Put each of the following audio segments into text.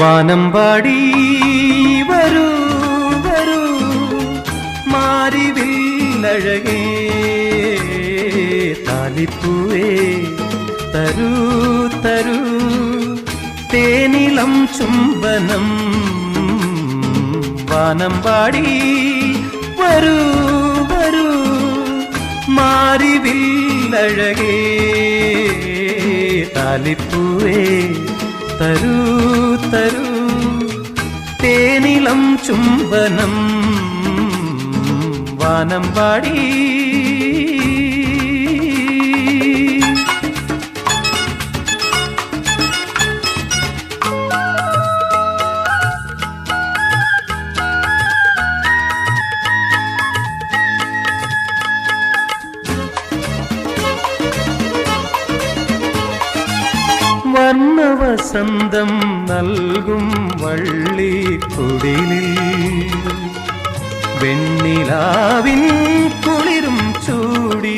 വാനമ്പാടി വരൂ വരൂ. മാറിവില്ലഴകേ താലിപ്പൂവേ തരൂ തരൂ. തേനിളം ചുംബനം വാനം പാടി വരൂ വരൂ. മാറിവില്ലഴകേ താലിപ്പൂവേ തരൂ തരൂ. തേനിളം ചുംബനം വാനമ്പാടി വർണവസന്തം നൽകും വള്ളി കുടിലിൽ വെണ്ണിലാവിൻ കുളിരും ചൂടി.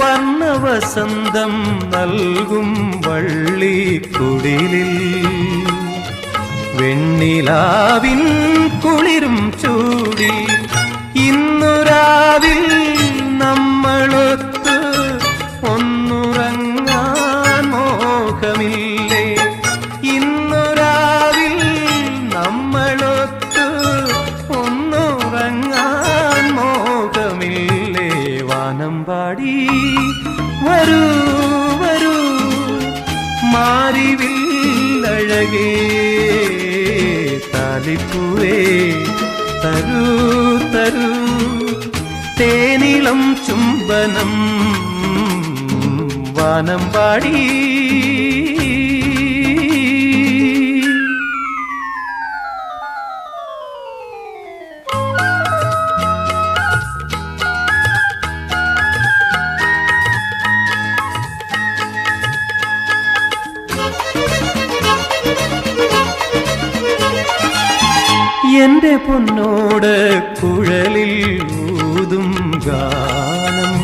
വർണവസന്തം നൽകും വള്ളി കുടിലിൽ വെണ്ണിലാവിൻ കുളിരും ചൂടി. ഇന്നു വാനമ്പാടി വരൂ വരൂ മാറിവില്ലഴകേ താലിപ്പൂവേ തരൂ തരൂ തേനിളം ചുംബനം വാനമ്പാടി എന്റെ പൊന്നോട് കുഴലിൽ ഊതും ഗാനം.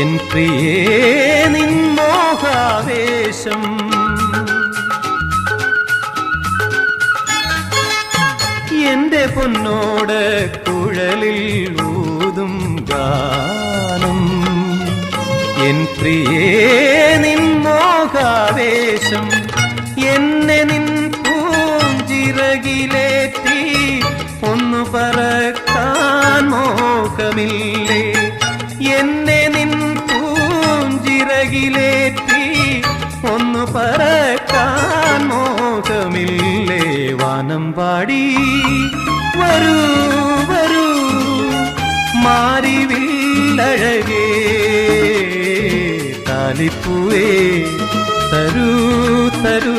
എൻ പ്രിയേ നിൻ മോഹാവേശം. എന്റെ പൊന്നോട് കുഴലിൽ ഊതും ഗാനം. എൻ പ്രിയേ എന്നെ എന്നെ ഒന്നു പറക്കാൻ മോഹമില്ലേ? എന്നെ നിൻ പൂഞ്ചിറകിലേറ്റി ഒന്നു പറക്കാൻ മോഹമില്ലേ? വാനം പാടി വരൂ വരൂ മാറിവില്ലഴകേ താലിപ്പൂവേ തരൂ തരൂ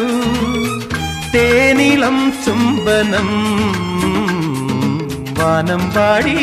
തേനിളം ചുംബനം വാനം പാടി